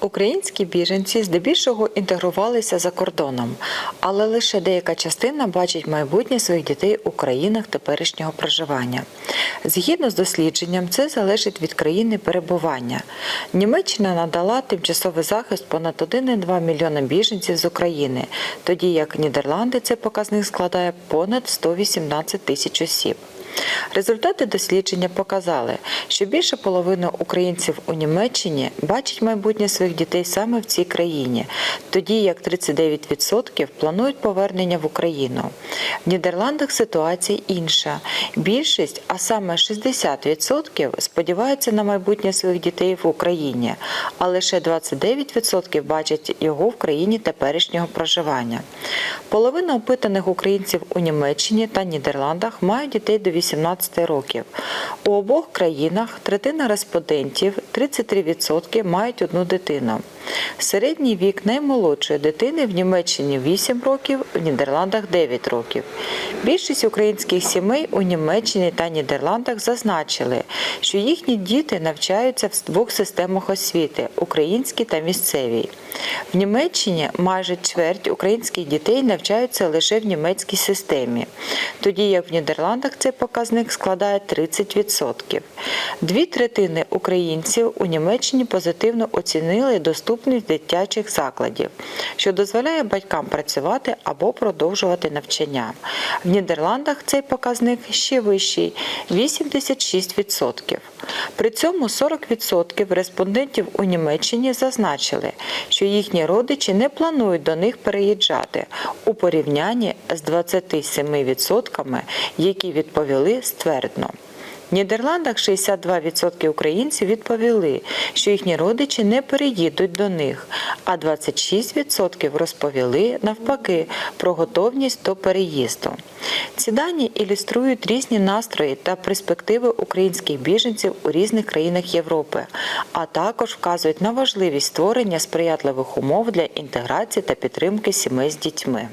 Українські біженці здебільшого інтегрувалися за кордоном, але лише деяка частина бачить майбутнє своїх дітей у країнах теперішнього проживання. Згідно з дослідженням, це залежить від країни перебування. Німеччина надала тимчасовий захист понад 1,2 мільйона біженців з України, тоді як Нідерланди цей показник складає понад 118 тисяч осіб. Результати дослідження показали, що більше половини українців у Німеччині бачать майбутнє своїх дітей саме в цій країні, тоді як 39% планують повернення в Україну. В Нідерландах ситуація інша. Більшість, а саме 60%, сподіваються на майбутнє своїх дітей в Україні, а лише 29% бачать його в країні теперішнього проживання. Половина опитаних українців у Німеччині та Нідерландах мають дітей до 18 років. У обох країнах третина респондентів 33% мають одну дитину. Середній вік наймолодшої дитини в Німеччині 8 років, в Нідерландах 9 років. Більшість українських сімей у Німеччині та Нідерландах зазначили, що їхні діти навчаються в двох системах освіти українській та місцевій. В Німеччині майже чверть українських дітей навчаються лише в німецькій системі, тоді як в Нідерландах цей показник складає 30%. Дві третини українців у Німеччині позитивно оцінили доступність дитячих закладів, що дозволяє батькам працювати або продовжувати навчання. В Нідерландах цей показник ще вищий 86%. При цьому 40% респондентів у Німеччині зазначили, що їхні родичі не планують до них переїжджати у порівнянні з 27%, які відповіли ствердно. В Нідерландах 62% українців відповіли, що їхні родичі не переїдуть до них, а 26% розповіли навпаки про готовність до переїзду. Ці дані ілюструють різні настрої та перспективи українських біженців у різних країнах Європи, а також вказують на важливість створення сприятливих умов для інтеграції та підтримки сімей з дітьми.